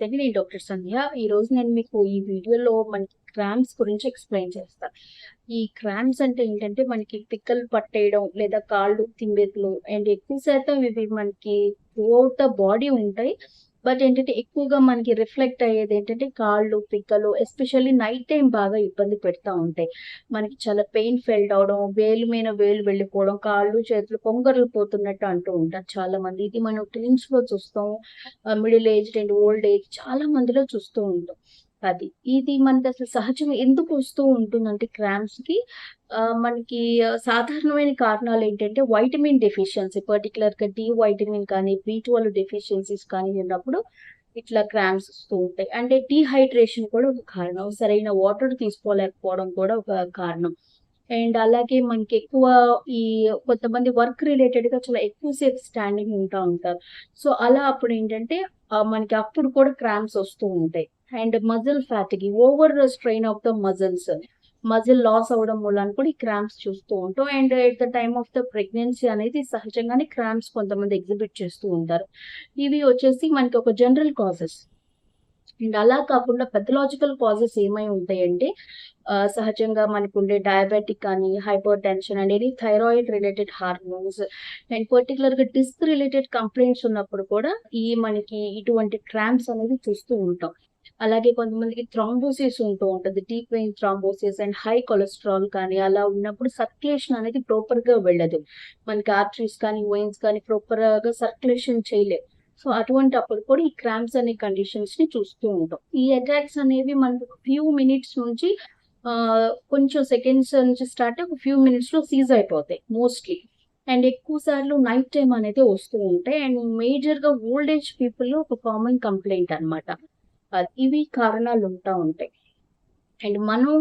నమస్తే అండి నేను డాక్టర్ సంధ్య. ఈ రోజు నేను మీకు ఈ వీడియోలో మనకి క్రామ్స్ గురించి ఎక్స్ప్లెయిన్ చేస్తాను ఈ క్రామ్స్ అంటే ఏంటంటే మనకి పిక్కలు పట్టేయడం లేదా కాళ్ళు తిమ్మెర్లు అండ్ ఎక్కువ శాతం ఇవి మనకి త్రూఅవుట్ ద బాడీ ఉంటాయి. బట్ ఏంటంటే ఎక్కువగా మనకి రిఫ్లెక్ట్ అయ్యేది ఏంటంటే కాళ్ళు పిక్కలు ఎస్పెషల్లీ నైట్ టైం బాగా ఇబ్బంది పెడతా ఉంటాయి. మనకి చాలా పెయిన్ ఫెల్ట్ అవడం వేలు మీద వేలు వెళ్ళిపోవడం కాళ్ళు చేతులు పొంగర్లు పోతున్నట్టు అంటూ ఉంటారు చాలా మంది ఇది మనం టీన్స్లో చూస్తాం middle age and old age చాలా మందిలో చూస్తూ ఉంటాం. అది. ఇది మనకి అసలు సహజంగా ఎందుకు వస్తూ ఉంటుందంటే క్రామ్స్కి మనకి సాధారణమైన కారణాలు ఏంటంటే వైటమిన్ డెఫిషియన్సీ పర్టికులర్గా డి వైటమిన్ కానీ బి ట్వెల్వ్ డెఫిషియన్సీస్ కానీ ఉన్నప్పుడు ఇట్లా క్రామ్స్ వస్తూ ఉంటాయి. అంటే డీహైడ్రేషన్ కూడా ఒక కారణం సరైన వాటర్ తీసుకోలేకపోవడం కూడా ఒక కారణం. అండ్ అలాగే మనకి ఎక్కువ ఈ కొంతమంది వర్క్ రిలేటెడ్గా చాలా ఎక్కువసేపు స్టాండింగ్ ఉంటా ఉంటారు. సో అలా అప్పుడు ఏంటంటే మనకి అప్పుడు కూడా క్రామ్స్ వస్తూ ఉంటాయి. And muscle ఫ్యాటికి over strain of the muscles muscle loss అవ్వడం మూలాన కూడా ఈ క్రామ్స్ చూస్తూ ఉంటాం. And at the time of the pregnancy అనేది సహజంగానే క్రామ్స్ కొంతమంది ఎగ్జిబిట్ చేస్తూ ఉంటారు. ఇవి వచ్చేసి మనకి ఒక జనరల్ కాజెస్. అండ్ అలా కాకుండా పెథలాజికల్ కాజెస్ ఏమై ఉంటాయంటే సహజంగా మనకు ఉండే డయాబెటిక్ కానీ hypertension and any thyroid related hormones and పర్టికులర్గా డిస్క్ రిలేటెడ్ కంప్లైంట్స్ ఉన్నప్పుడు కూడా ఈ మనకి ఇటువంటి క్రాంప్స్ అనేది చూస్తూ ఉంటాం. అలాగే కొంతమందికి థ్రాంబోసిస్ ఉంటూ ఉంటుంది. Deep vein thrombosis and high cholesterol కానీ అలా ఉన్నప్పుడు సర్క్యులేషన్ అనేది ప్రాపర్గా వెళ్ళదు. మనకి ఆర్టరీస్ కానీ వెయిన్స్ కానీ ప్రాపర్గా సర్క్యులేషన్ చేయలేదు సో అటువంటి అప్పుడు కూడా ఈ క్రాంప్స్ అనే కండిషన్స్ని చూస్తూ ఉంటాం. ఈ అటాక్స్ అనేవి మనకు ఫ్యూ మినిట్స్ నుంచి కొంచెం సెకండ్స్ నుంచి స్టార్ట్ ఒక ఫ్యూ మినిట్స్లో సీజ్ అయిపోతాయి మోస్ట్లీ అండ్ ఎక్కువ సార్లు నైట్ టైం అనేది వస్తూ ఉంటాయి. అండ్ మేజర్గా ఓల్డ్ ఏజ్ పీపుల్లో ఒక కామన్ కంప్లైంట్ అనమాట ఇవి కారణాలు ఉంటా ఉంటాయి. అండ్ మనం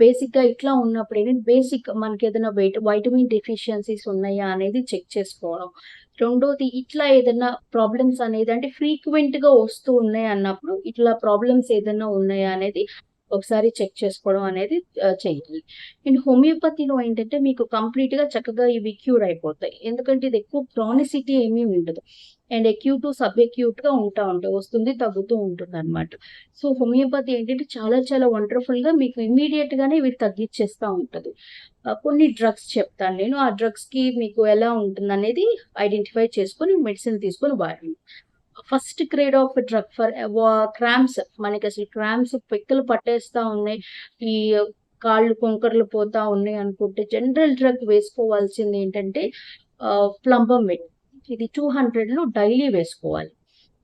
బేసిక్గా ఇట్లా ఉన్నప్పుడు ఏంటంటే బేసిక్ మనకి ఏదైనా వైట్ వైటమిన్ డెఫిషియన్సీస్ ఉన్నాయా అనేది చెక్ చేసుకోవడం. రెండోది ఇట్లా ఏదైనా ప్రాబ్లమ్స్ అనేది అంటే ఫ్రీక్వెంట్గా వస్తూ ఉన్నాయి అన్నప్పుడు ఇట్లా ప్రాబ్లమ్స్ ఏదైనా ఉన్నాయా అనేది ఒకసారి చెక్ చేసుకోవడం అనేది చేయాలి అండ్ హోమియోపతిలో ఏంటంటే మీకు కంప్లీట్గా చక్కగా ఇవి క్యూర్ అయిపోతాయి. ఎందుకంటే ఇది ఎక్కువ క్రానిసిటీ ఏమీ ఉండదు. అండ్ అక్యూట్ సబ్ అక్యూట్గా ఉంటా ఉంటాయి వస్తుంది తగ్గుతూ ఉంటుంది అనమాట సో హోమియోపతి ఏంటంటే చాలా చాలా వండర్ఫుల్గా మీకు ఇమీడియట్ గానే ఇవి తగ్గించేస్తా ఉంటది. కొన్ని డ్రగ్స్ చెప్తాను నేను. ఆ డ్రగ్స్కి మీకు ఎలా ఉంటుంది అనేది ఐడెంటిఫై చేసుకొని మెడిసిన్ తీసుకొని వాడండి. First grade of drug for cramps మనకి అసలు క్రామ్స్ పిక్కలు పట్టేస్తా ఉన్నాయి. ఈ కాళ్ళు కొంకర్లు పోతా ఉన్నాయి అనుకుంటే జనరల్ డ్రగ్ వేసుకోవాల్సింది ఏంటంటే ప్లంబం వెట్ ఇది టూ హండ్రెడ్లో డైలీ వేసుకోవాలి.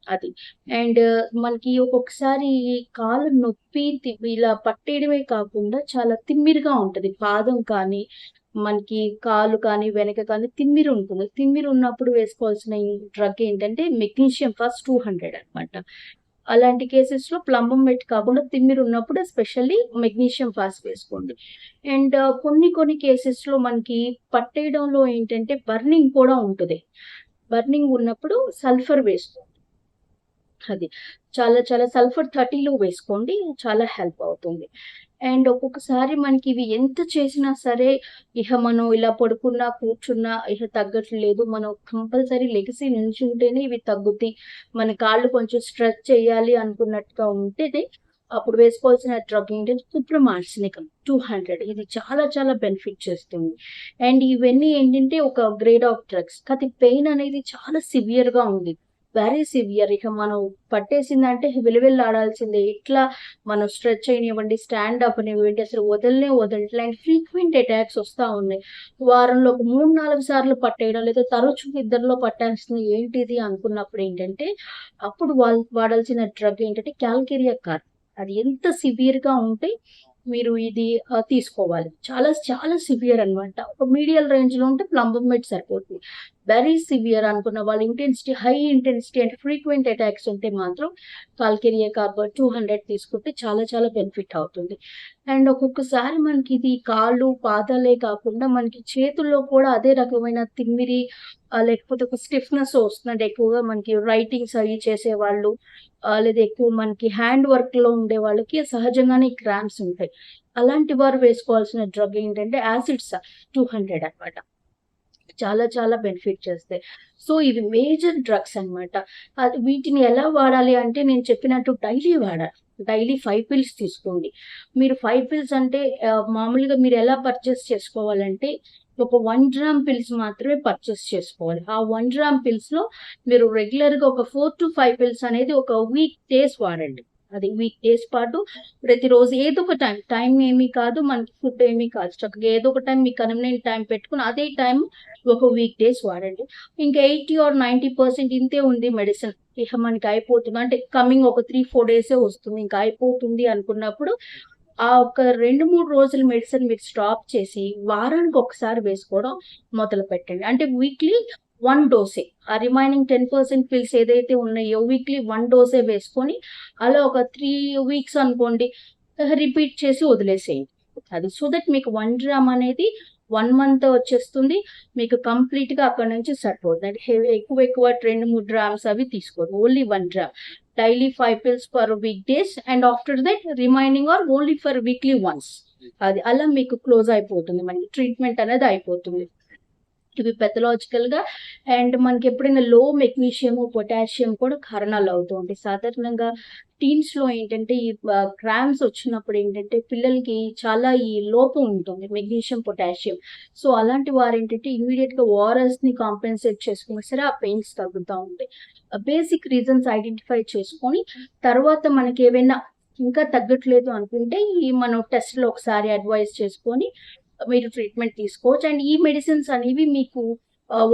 అది. అండ్ మనకి ఒక్కొక్కసారి కాలు నొప్పి ఇలా పట్టేయడమే కాకుండా చాలా తిమ్మిరిగా ఉంటుంది. పాదం కానీ మనకి కాలు కానీ వెనక కానీ తిమ్మిరి ఉంటుంది. తిమ్మిరి ఉన్నప్పుడు వేసుకోవాల్సిన డ్రగ్ ఏంటంటే మెగ్నీషియం ఫస్ట్ టూ హండ్రెడ్ అనమాట అలాంటి కేసెస్లో ప్లంబం పెట్టి కాకుండా తిమ్మిరి ఉన్నప్పుడు ఎస్పెషల్లీ మెగ్నీషియం ఫాస్ట్ వేసుకోండి. అండ్ uh, కొన్ని కొన్ని కేసెస్లో మనకి పట్టేయడంలో ఏంటంటే బర్నింగ్ కూడా ఉంటుంది. బర్నింగ్ ఉన్నప్పుడు సల్ఫర్ వేసుకోండి. అది. చాలా చాలా సల్ఫర్ థర్టీలో వేసుకోండి చాలా హెల్ప్ అవుతుంది. అండ్ ఒక్కొక్కసారి మనకి ఇవి ఎంత చేసినా సరే ఇహ మనం ఇలా పడుకున్నా కూర్చున్నా ఇహ తగ్గట్లేదు. మనం కంపల్సరీ లెగిసి నిల్చుంటేనే ఇవి తగ్గుతాయి. మన కాళ్ళు కొంచెం స్ట్రెచ్ చేయాలి అనుకున్నట్టుగా ఉంటేనే అప్పుడు వేసుకోవాల్సిన డ్రగ్ ఏంటంటే కుప్రమార్సినికం టూ హండ్రెడ్. ఇది చాలా చాలా బెనిఫిట్ చేస్తుంది. అండ్ ఇవన్నీ ఏంటంటే ఒక గ్రేడ్ ఆఫ్ డ్రగ్స్. కాకపోతే పెయిన్ అనేది చాలా సివియర్గా ఉంది. వెరీ సివియర్ ఇక మనం పట్టేసిందంటే విలువెల్లాడాల్సిందే. ఇట్లా మనం స్ట్రెచ్ అయినివ్వండి స్టాండ్ అప్ అనివ్వండి అసలు వదలనే వదలట్లే. అండ్ ఫ్రీక్వెంట్ అటాక్స్ వస్తూ ఉన్నాయి. వారంలో ఒక మూడు నాలుగు సార్లు పట్టేయడం లేదా. తరచు ఇద్దరిలో పట్టాల్సింది ఏంటిది అనుకున్నప్పుడు ఏంటంటే అప్పుడు వాళ్ళు వాడాల్సిన డ్రగ్ ఏంటంటే క్యాల్కేరియా కార్ అది ఎంత సివియర్గా ఉంటే మీరు ఇది తీసుకోవాలి. చాలా చాలా సివియర్ అనమాట ఒక మీడియల్ రేంజ్లో ఉంటే ప్లంబం మెడ్ సరిపోతుంది. వెరీ సివియర్ అనుకున్న వాళ్ళు ఇంటెన్సిటీ హై ఇంటెన్సిటీ అంటే ఫ్రీక్వెంట్ అటాక్స్ ఉంటే మాత్రం కాల్కెరియా కార్బర్ టూ హండ్రెడ్ తీసుకుంటే చాలా చాలా బెనిఫిట్ అవుతుంది. అండ్ ఒక్కొక్కసారి మనకి ఇది కాళ్ళు పాదాలే కాకుండా మనకి చేతుల్లో కూడా అదే రకమైన తిమ్మిరి లేకపోతే ఒక స్టిఫ్నెస్ వస్తుందంటే ఎక్కువగా మనకి రైటింగ్స్ అవి చేసేవాళ్ళు వాళ్ళు లేదా ఎక్కువ మనకి హ్యాండ్ వర్క్లో ఉండే వాళ్ళకి సహజంగానే క్రామ్స్ ఉంటాయి. అలాంటి వారు వేసుకోవాల్సిన డ్రగ్ ఏంటంటే యాసిడ్స్ టూ హండ్రెడ్ అనమాట చాలా చాలా బెనిఫిట్ చేస్తాయి. సో ఇవి మేజర్ డ్రగ్స్ అన్నమాట. అది వీటిని ఎలా వాడాలి అంటే నేను చెప్పినట్టు డైలీ వాడాలి. డైలీ ఫైవ్ పిల్స్ తీసుకోండి. మీరు ఫైవ్ పిల్స్ అంటే మామూలుగా మీరు ఎలా పర్చేస్ చేసుకోవాలంటే ఒక వన్ గ్రామ్ పిల్స్ మాత్రమే పర్చేస్ చేసుకోవాలి. ఆ వన్ గ్రామ్ పిల్స్లో మీరు రెగ్యులర్గా ఒక ఫోర్ టు ఫైవ్ పిల్స్ అనేది ఒక వీక్ డేస్ వాడండి. అది వీక్ డేస్ పాటు ప్రతిరోజు ఏదో ఒక టైం టైం ఏమీ కాదు మనకి ఫుడ్ ఏమీ కాదు. చక్కగా ఏదో ఒక టైం మీకు కన్వీనియంట్ టైం పెట్టుకుని అదే టైం ఒక వీక్ డేస్ వాడండి. ఇంకా ఎయిటీ ఆర్ నైంటీ పర్సెంట్ ఇంతే ఉంది మెడిసిన్ ఇక మనకి అయిపోతుంది. అంటే కమింగ్ ఒక త్రీ ఫోర్ డేసే వస్తుంది. ఇంకా అయిపోతుంది అనుకున్నప్పుడు ఆ ఒక రెండు మూడు రోజుల మెడిసిన్ మీరు స్టాప్ చేసి వారానికి ఒకసారి వేసుకోవడం మొదలు పెట్టండి అంటే వీక్లీ వన్ డోసే. ఆ రిమైనింగ్ టెన్ పర్సెంట్ పిల్స్ ఏదైతే ఉన్నాయో వీక్లీ వన్ డోసే వేసుకొని అలా ఒక త్రీ వీక్స్ అనుకోండి రిపీట్ చేసి వదిలేసేయండి. అది సో దట్ మీకు వన్ డ్రామ్ అనేది వన్ మంత్ వచ్చేస్తుంది. మీకు కంప్లీట్గా అక్కడ నుంచి సరిపోతుంది అంటే హెవీ ఎక్కువ ఎక్కువ రెండు మూడు డ్రామ్స్ అవి తీసుకోండి. Only one dram daily five pills per week days and after that remaining are only for weekly once. అది అలా మీకు క్లోజ్ అయిపోతుంది. మనకి ట్రీట్మెంట్ అనేది అయిపోతుంది. ఇవి పెథలాజికల్గా అండ్ మనకి ఎప్పుడైనా లో మెగ్నీషియం పొటాషియం కూడా కారణాలు అవుతూ ఉంటాయి. సాధారణంగా టీన్స్లో ఏంటంటే ఈ క్రామ్స్ వచ్చినప్పుడు ఏంటంటే పిల్లలకి చాలా ఈ లోపం ఉంటుంది మెగ్నీషియం పొటాషియం సో అలాంటి వారు ఏంటంటే ఇమీడియట్గా ఓఆర్ఎస్ని కాంపెన్సేట్ చేసుకున్నా సరే ఆ పెయిన్స్ తగ్గుతూ ఉంటాయి. బేసిక్ రీజన్స్ ఐడెంటిఫై చేసుకొని తర్వాత మనకి ఏవైనా ఇంకా తగ్గట్లేదు అనుకుంటే ఈ మనం టెస్ట్లో ఒకసారి అడ్వైస్ చేసుకొని మీరు ట్రీట్మెంట్ తీసుకోవచ్చు. అండ్ ఈ మెడిసిన్స్ అనేవి మీకు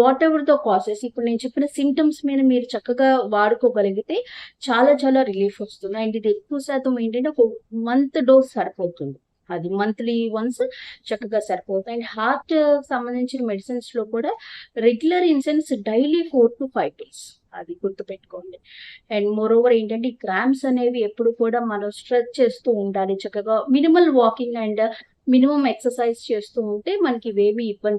వాట్ ఎవర్ ద కాసెస్ ఇప్పుడు నేను చెప్పిన సిమ్టమ్స్ మీద మీరు చక్కగా వాడుకోగలిగితే చాలా చాలా రిలీఫ్ వస్తుంది. అండ్ ఇది ఎక్కువ శాతం ఏంటంటే ఒక మంత్ డోస్ సరిపోతుంది. అది మంత్లీ వన్స్ చక్కగా సరిపోతుంది. అండ్ హార్ట్ సంబంధించిన మెడిసిన్స్లో కూడా regular incense daily four to five days అది గుర్తుపెట్టుకోండి. అండ్ మోర్ ఓవర్ ఏంటంటే ఈ క్రామ్స్ అనేవి ఎప్పుడు కూడా మనం స్ట్రెచ్ చేస్తూ ఉండాలి. చక్కగా minimal walking and minimum exercise చేస్తూ ఉంటే మనకి ఇవేమీ ఇబ్బంది